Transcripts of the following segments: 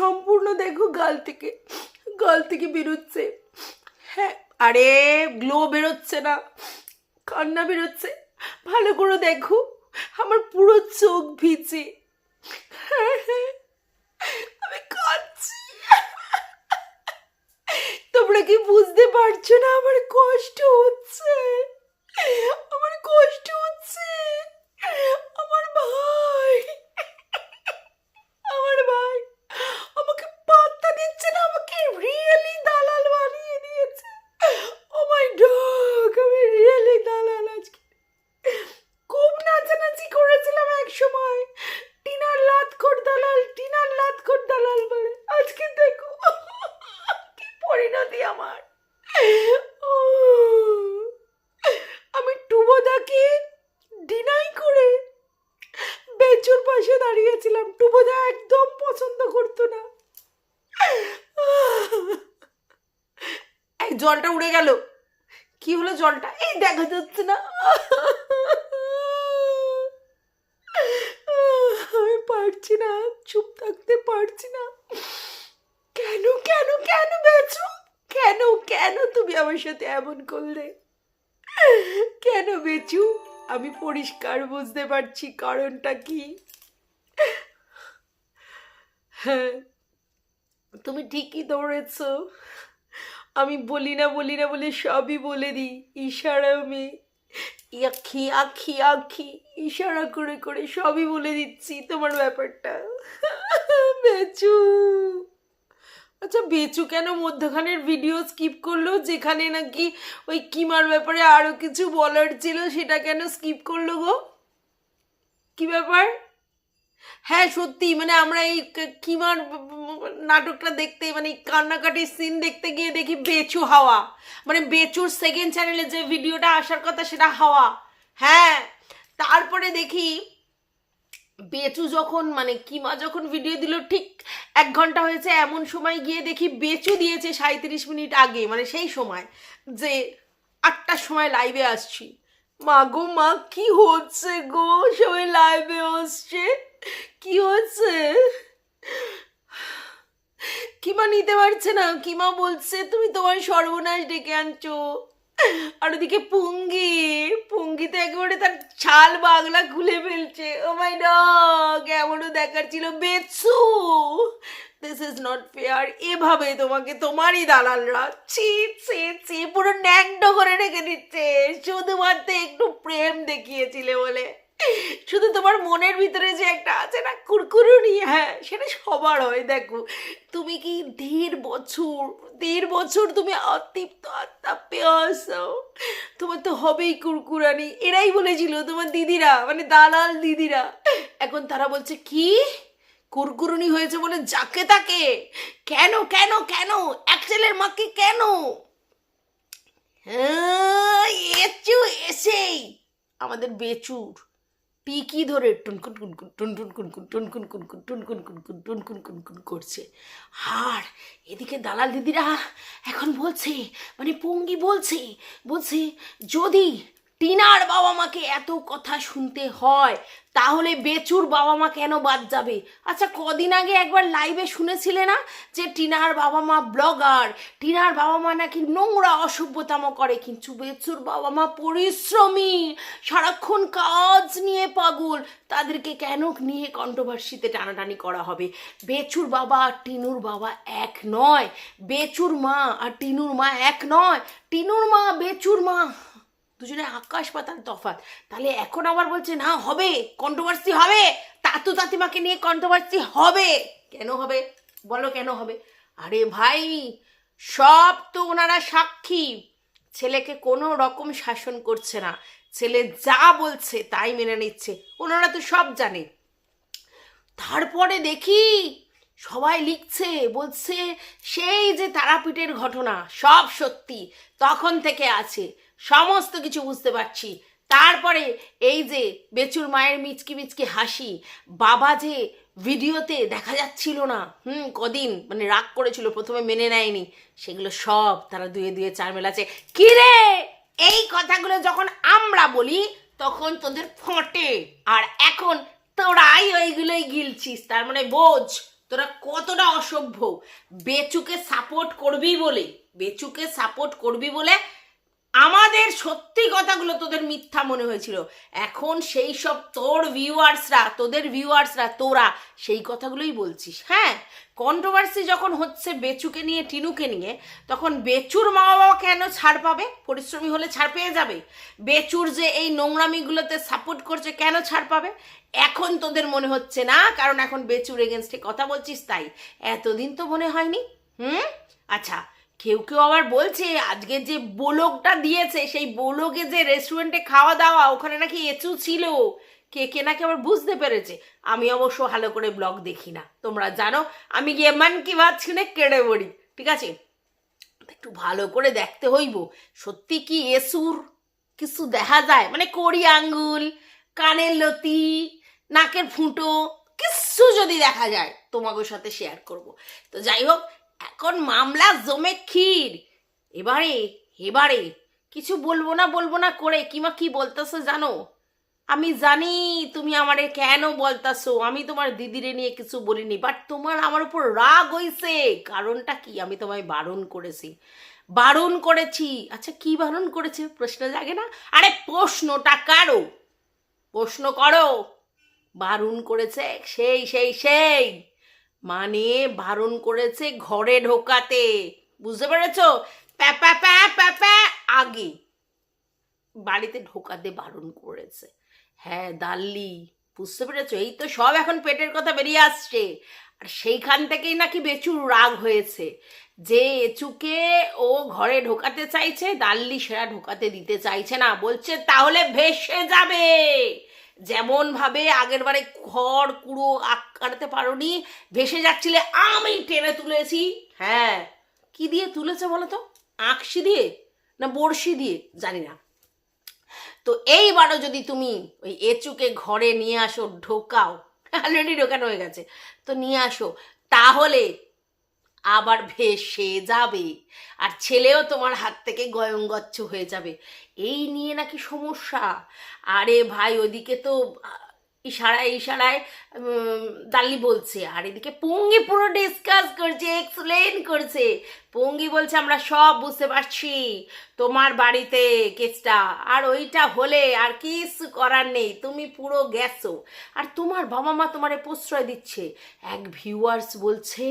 সম্পূর্ণ দেখো গাল থেকে গাল থেকে বেরোচ্ছে। হ্যাঁ আরে গ্লো বেরোচ্ছে না, কান্না বেরোচ্ছে। ভালো করে দেখো, আমার পুরো চোখ ভিজে। আমি কাঁদছি। তোমরা কি বুঝতে পারছ না আমার কষ্ট হচ্ছে? আমার কষ্ট হচ্ছে। আমার ভাই। আমার ভাই আমাকে পাত্তা দিচ্ছে না, আমাকে রিয়েলি দালাল বানিয়ে দিয়েছে। ও মাই ডগ আমি রিয়েলি দালাল আজকে। খুব নাচানাচি করেছিলাম এক সময় টিনার লাতখোর দালাল টিনার লাতখোর দালাল বলে আজকে দেখো কি পরিণতি আমার উহ, আমি টুবোদাকে ডিনাই করে বেচুর পাশে দাঁড়িয়েছিলাম টুবোদা একদম পছন্দ করতো না এই জলটা উড়ে গেল। কি হলো জলটা? এই দেখা যাচ্ছে না। আমি পারছি না, চুপ থাকতে পারছি না। কেন কেন কেন বেচু? কেন কেন তুমি আমার সাথে এমন করলে? কেন বেচু? আমি পরিষ্কার বুঝতে পারছি কারণটা কি। হ্যাঁ তুমি ঠিকই ধরেছ। আমি বলি না বলি না বলে সবই বলে দিই। ইশারা আমি আখি আখি আখি, ইশারা করে করে সবই বলে দিচ্ছি তোমার ব্যাপারটা। বেচু। আচ্ছা বেচু কেন মধ্যখানের ভিডিও স্কিপ করল? যেখানে নাকি ওই কিমার ব্যাপারে আরও কিছু বলার ছিল, সেটা কেন স্কিপ করল গো? কি ব্যাপার? হ্যাঁ সত্যি মানে আমরা এই কিমার নাটকটা দেখতে মানে কান্নাকাটির সিন দেখতে গিয়ে দেখি বেচু হাওয়া। মানে বেচুর সেকেন্ড চ্যানেলে যে ভিডিওটা আসার কথা সেটা হাওয়া। হ্যাঁ তারপরে দেখি বেচু যখন মানে কিমা যখন ভিডিও দিল, ঠিক এক ঘণ্টা হয়েছে, এমন সময় গিয়ে দেখি বেচু দিয়েছে সাঁত্রিশ মিনিট আগে মানে সেই সময় যে আটটার সময় লাইভে আসছি। মা গো, মা, কি হচ্ছে গো? সবাই লাইভে আসছে। কি হচ্ছে কিমা নিতে পারছে না? কিমা বলছে? তুমি তোমার সর্বনাশ ডেকে আনছো। আর ওদিকে পুঙ্গি পুঙ্গি তো একেবারে তার ছাল বাংলা খুলে ফেলছে। ও মাই ডগ এমনও দেখার ছিল Bechu this is not fair এভাবে তোমাকে তোমারই দালালরা, ছি ছি ছি, পুরো ন্যাংড করে রেখে দিচ্ছে। শুধুমাত্র একটু প্রেম দেখিয়েছিলে বলে। শুধু তোমার মনের ভিতরে যে একটা আছে না কুরকুরুনি হ্যাঁ সেটা সবার হয় দেখো। তুমি কি দেড় বছর দেড় বছর তুমি অতৃপ্ত আত্মা পেয়েছ তোমার তো হবেই কুরকুরানি। এরাই বলেছিল তোমার দিদিরা মানে দালাল দিদিরা। এখন তারা বলছে কি? কুরকুরুনি হয়েছে বলে যাকে তাকে? কেন কেন কেন? অ্যাক্সেলের মাকে কেন? হ্যাঁ, এসেই। আমাদের বেচুর। টিকি ধরে টুনকুন কুনকুন টুনটুন কুনকুন টুনকুন কুনকুন টুনকুন কুনকুন টুনকুন কুনকুন করছে। আর এদিকে দালাল দিদিরা এখন বলছে মানে পঙ্গি বলছে বলছে যদি টিনার বাবা মাকে এত কথা শুনতে হয়, তাহলে বেচুর বাবা মা কেন বাদ যাবে? আচ্ছা কদিন আগে একবার লাইভে শুনেছিলে না যে টিনার বাবা মা ব্লগার টিনার বাবা মা নাকি নোংরা অসভ্যতাম করে কিন্তু বেচুর বাবা মা পরিশ্রমী, সারাক্ষণ কাজ নিয়ে পাগল। তাদেরকে কেন নিয়ে কন্ট্রোভার্সিতে টানাটানি করা হবে? বেচুর বাবা আর টিনুর বাবা এক নয়। বেচুর মা আর টিনুর মা এক নয়। টিনুর মা, বেচুর মা। দুজনে আকাশ পাতাল তফাৎ। তাহলে এখন আবার বলছে, না, হবে কন্ট্রোভার্সি হবে, তাতু তাতিমাকে নিয়ে কন্ট্রোভার্সি হবে। কেন হবে? বলো কেন হবে? আরে ভাই, সব তো ওনারা সাক্ষী। ছেলেকে কোনো রকম শাসন করছে না। ছেলে যা বলছে, তাই মেনে নিচ্ছে। ওনারা তো সব জানে। তারপরে দেখি সবাই লিখছে, বলছে, সেই যে তারাপীঠের ঘটনা, সব সত্যি, তখন থেকে আছে। সমস্ত কিছু বুঝতে পারছি। তারপরে এই যে বেচুর মায়ের মিচকি মিচকি হাসি, বাবা যে ভিডিওতে দেখা যাচ্ছিল না, হুম, কদিন মানে রাগ করেছিল, প্রথমে মেনে নেয়নি, সেগুলো সব তারা দুয়ে দুয়ে চার মেলাছে কিরে এই কথাগুলো যখন আমরা বলি, তখন তোদের ফটে। আর এখন তোরাই ওইগুলোই গিলছিস, তার মানে বোঝ, তোরা কতটা অসভ্য। বেচুকে সাপোর্ট করবি বলে, বেচুকে সাপোর্ট করবি বলে আমাদের সত্যি কথাগুলো তোদের মিথ্যা মনে হয়েছিল। এখন সেই সব তোর ভিউয়ার্সরা তোদের ভিউয়ার্সরা তোরা সেই কথাগুলোই বলছিস হ্যাঁ? কন্ট্রোভার্সি যখন হচ্ছে বেচুকে নিয়ে, টিনুকে নিয়ে, তখন বেচুর মা বাবা কেন ছাড় পাবে? পরিশ্রমী হলে ছাড় পেয়ে যাবে। বেচুর যে এই নোংরামিগুলোতে সাপোর্ট করছে কেন ছাড় পাবে? এখন তোদের মনে হচ্ছে না, কারণ এখন বেচুর এগেনস্টে কথা বলছিস তাই। এতদিন তো মনে হয়নি, হুম? আচ্ছা কেউ কেউ আবার বলছে, আজকে যে বোলকটা দিয়েছে, সেই বোলকে যে রেস্টুরেন্টে খাওয়া দাওয়া, ওখানে নাকি এচু ছিল। কে কে নাকি আবার বুঝতে পেরেছে। আমি অবশ্য ভালো করে ব্লগ দেখি না। তোমরা জানো, আমি গিয়ে মান কি ভাত শুনে কেড়ে পড়ি ঠিক আছে? একটু ভালো করে দেখতে হইব। সত্যি কি এসুর কিছু দেখা যায়? মানে কড়ি আঙ্গুল, কানের লতি, নাকের ফুটো কিচ্ছু যদি দেখা যায় তোমাকে সাথে শেয়ার করব। তো যাই হোক এখন মামলা জমে ক্ষীর। এবারে এবারে, কিছু বলব না বলব না করে কিমা কি বলতেছো জানো? আমি জানি তুমি আমারে কেন বলতাছো, আমি তোমার দিদিরে নিয়ে কিছু বলিনি বাট তোমার আমার উপর রাগ হইছে। কারণটা কি? আমি তোমায় বারণ করেছি। বারণ করেছি। আচ্ছা কি বারণ করেছে? প্রশ্ন জাগে না? আরে, প্রশ্নটা কারও? প্রশ্ন করো। বারণ করেছে সেই সেই সেই। মানে বারণ করেছে ঘরে ঢোকাতে। বুঝতে পেরেছ? প্যাপা প্যা প্যাপা আগে। বাড়িতে ঢোকাতে বারণ করেছে। হ্যাঁ দাল্লি। বুঝতে পেরেছ? এই তো সব এখন পেটের কথা বেরিয়ে আসছে। আর সেইখান থেকেই নাকি বেচুর রাগ হয়েছে। যে এচুকে ও ঘরে ঢোকাতে চাইছে, দাল্লি সেরা ঢোকাতে দিতে চাইছে না। বলছে, তাহলে ভেসে যাবে। যেমন ভাবে আগের বারে ঘর কুড়ো কাটতে পারোনি, ভেসে যাচ্ছিলে, আমি টেনে তুলেছি। হ্যাঁ কি দিয়ে তুলেছে বলো তো? আঁকশি দিয়ে না বড়শি দিয়ে? জানি না। তো এইবারও যদি তুমি ওই এচুকে ঘরে নিয়ে আসো, ঢোকাও অলরেডি ঢোকানো হয়ে গেছে, তো নিয়ে আসো। তাহলে আবার ভেসে যাবে। আর ছেলেও তোমার হাত থেকে গয়ঙ্গচ্ছ হয়ে যাবে। এই নিয়ে নাকি সমস্যা। আরে ভাই, ওদিকে তো ইশারায় ইশারায় দাল্লি বলছে, আর এদিকে পঙ্গি পুরো ডিসকাস করছে এক্সপ্লেন করছে। পঙ্গি বলছে, আমরা সব বুঝতে পারছি তোমার বাড়িতে কেসটা, আর ওইটা হলে আর কিছু করার নেই, তুমি পুরো গেছো। আর তোমার বাবা মা তোমারে প্রশ্রয় দিচ্ছে। এক ভিউয়ার্স বলছে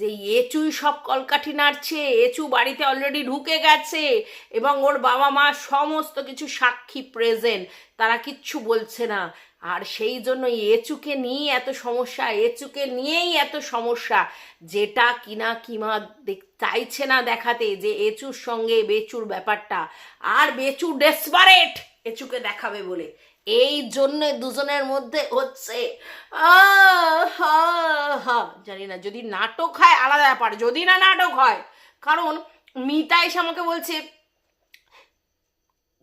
যে, এচুই সব কলকাঠি নাড়ছে, এচু বাড়িতে অলরেডি ঢুকে গেছে, এবং ওর বাবা মা সমস্ত কিছু সাক্ষী প্রেজেন্ট তারা কিচ্ছু বলছে না। আর সেই জন্য এচুকে নিয়ে এত সমস্যা, এচুকে নিয়েই এত সমস্যা, যেটা কিনা কিমা চাইছে না দেখাতে যে এচুর সঙ্গে বেচুর ব্যাপারটা। আর বেচু ডেসপারেট এচুকে দেখাবে বলে। এই জন্য দুজনের মধ্যে হচ্ছে। জানি না, যদি নাটক হয় আলাদা ব্যাপার, যদি না নাটক হয়। কারণ মিতা এসে আমাকে বলছে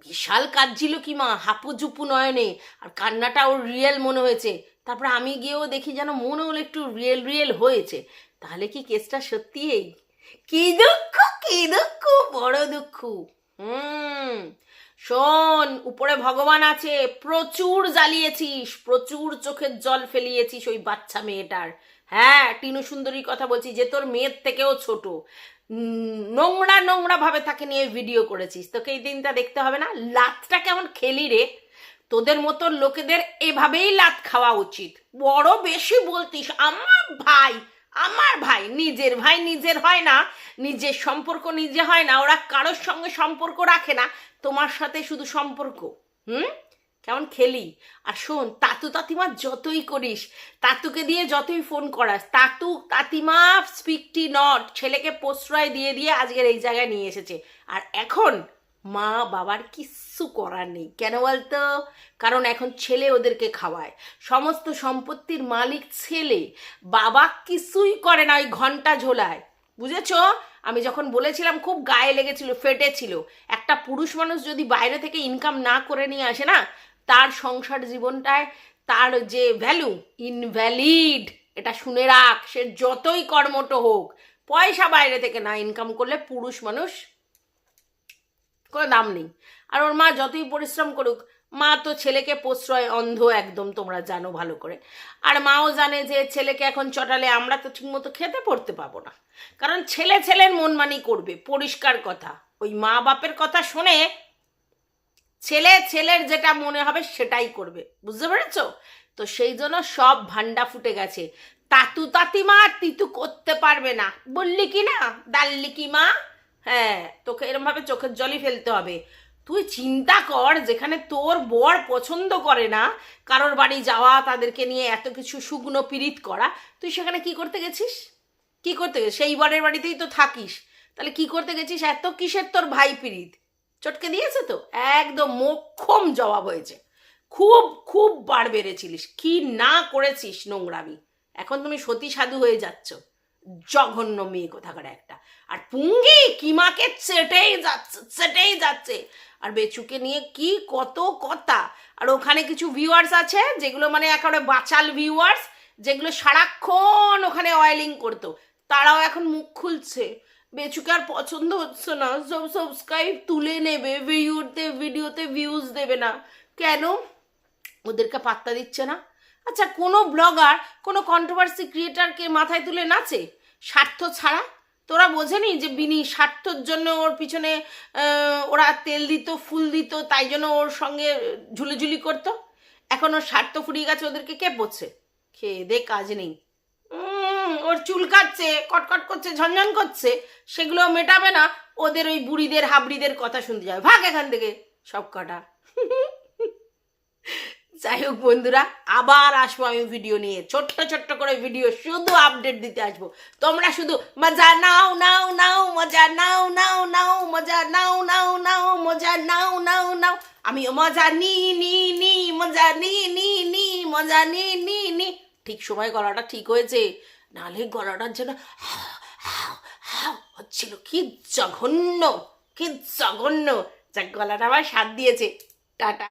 বিশাল কাঁদছিল কি মা হাপু জুপু নয়নে, আর কান্নাটা ওর রিয়েল মনে হয়েছে। তারপরে আমি গিয়েও দেখি যেন মনে হলো একটু রিয়েল রিয়েল হয়েছে। তাহলে কি কেসটা সত্যি এই? কি দুঃখ কি দুঃখ, বড় দুঃখ। হুম। শোন, উপরে ভগবান আছে, প্রচুর জ্বালিয়েছিস, প্রচুর চোখের জল ফেলিয়েছিস ওই বাচ্চা মেয়েটার। হ্যাঁ টিনু সুন্দরীর কথা বলছি, যে তোর মেয়ের থেকেও ছোট। নোংরা নোংরা ভাবে তাকে নিয়ে ভিডিও করেছিস। তোকে এই দিনটা দেখতে হবে না, লাতটা কেমন খেলি রে। তোদের মতো লোকেদের এভাবেই লাত খাওয়া উচিত। বড় বেশি বলতিস, আমার ভাই আমার ভাই, নিজের ভাই নিজের হয় না, নিজের সম্পর্ক নিজে হয় না, ওরা কারোর সঙ্গে সম্পর্ক রাখে না, তোমার সাথে শুধু সম্পর্ক, হুম? কেমন খেলি? আর শোন, তাতু তাতিমা যতই করিস, তাতুকে দিয়ে যতই ফোন করাস, তাতু তাতিমা স্পিকটি নট ছেলেকে প্রশ্রয় দিয়ে দিয়ে আজকের এই জায়গায় নিয়ে এসেছে। আর এখন মা বাবার কিচ্ছু করার নেই, কেন বলতো? কারণ এখন ছেলে ওদেরকে খাওয়ায়। সমস্ত সম্পত্তির মালিক ছেলে, বাবা কিছুই করে না, ওই ঘণ্টা ঝোলায়। বুঝেছ? আমি যখন বলেছিলাম, খুব গায়ে লেগেছিল, ফেটেছিল। একটা পুরুষ মানুষ যদি বাইরে থেকে ইনকাম না করে নিয়ে আসে না তার সংসার জীবনটায় তার যে ভ্যালু ইনভ্যালিড এটা শুনে রাখ, সে যতই কর্মঠ হোক, পয়সা বাইরে থেকে না ইনকাম করলে পুরুষ মানুষ কোনো দাম নেই। আর ওর মা যতই পরিশ্রম করুক, মা তো ছেলেকে প্রশ্রয় অন্ধ একদম, তোমরা জানো ভালো করে। আর মাও জানে যে ছেলেকে এখন চটালে আমরা তো ঠিকমতো খেতে পড়তে পাবো না। কারণ ছেলে ছেলের মনমানি করবে, পরিষ্কার কথা। ওই মা বাপের কথা শুনে ছেলে, ছেলের যেটা মনে হবে সেটাই করবে। বুঝতে পেরেছ? তো সেই জন্য সব ভান্ডা ফুটে গেছে। তাতু তাতিমা তিতু করতে পারবে না। বললি কি না? ডাললি কি মা? হ্যাঁ তোকে এরমভাবে চোখের জলই ফেলতে হবে। তুই চিন্তা কর, যেখানে তোর বর পছন্দ করে না, কারোর বাড়ি যাওয়া, তাদেরকে নিয়ে এত কিছু শুকনো পিরিত করা, তুই সেখানে কি করতে গেছিস? কি করতে গেছিস? সেই বরের বাড়িতেই তো থাকিস। তাহলে কি করতে গেছিস? এত কিসের তোর ভাই পিরিত চটকে দিয়েছে তো? একদম মোক্ষম জবাব হয়েছে। খুব খুব বার বেড়েছিলিস। কি না করেছিস নোংরামি? এখন তুমি সতী সাধু হয়ে যাচ্ছ। জঘন্য মেয়ে কোথাকার একটা। আর পুঙ্গি কিমাকে চেটেই যাচ্ছে চেটেই যাচ্ছে। আর বেচুকে নিয়ে কি কত কথা। আর ওখানে কিছু ভিউয়ার্স আছে, যেগুলো মানে একেবারে বাচাল ভিউয়ার্স যেগুলো সারাক্ষণ ওখানে অয়েলিং করতো। তারাও এখন মুখ খুলছে। বেচুকে আর পছন্দ হচ্ছে না, সব সাবস্ক্রাইব তুলে নেবে ভিডিওতে ভিডিওতে ভিউজ দেবে না। কেন? ওদেরকে পাত্তা দিচ্ছে না। আচ্ছা কোনো ব্লগার কোনো কন্ট্রোভার্সি ক্রিয়েটারকে মাথায় তুলে নাচে? স্বার্থ ছাড়া? তোরা বোঝেনি যে বিনি স্বার্থর জন্য ওর পিছনে ওরা তেল দিত, ফুল দিত, তাই জন্য ওর সঙ্গে ঝুলিঝুলি করতো? এখন ওর স্বার্থ ফুরিয়ে গেছে, ওদেরকে কে পড়ছে খেয়ে দে, কাজ নেই। ওর চুল কাটছে, কটকট করছে, ঝনঝন করছে সেগুলো মেটাবে না। ওদের ওই বুড়িদের, হাবড়িদের কথা শুনতে যাবে। ভাগ এখান থেকে, সব কটা। যাই হোক বন্ধুরা, আবার আসব আমি ভিডিও নিয়ে। ছোট্ট ছোট্ট করে ভিডিও শুধু আপডেট দিতে আসব। তোমরা শুধু মজা নাও নাও নাও, মজা নাও নাও নাও, মজা নাও নাও নাও, মজা নাও নাও নাও। আমি মজা নি নি নি, মজা নি নি নি, মজা নি নি নি। ঠিক সময় গলাটা ঠিক হয়েছে। নাহলে গলাটা যেন হচ্ছিল। কি জঘন্য কি জঘন্য। যা গলাটা আবার স্বাদ দিয়েছে। টাটা।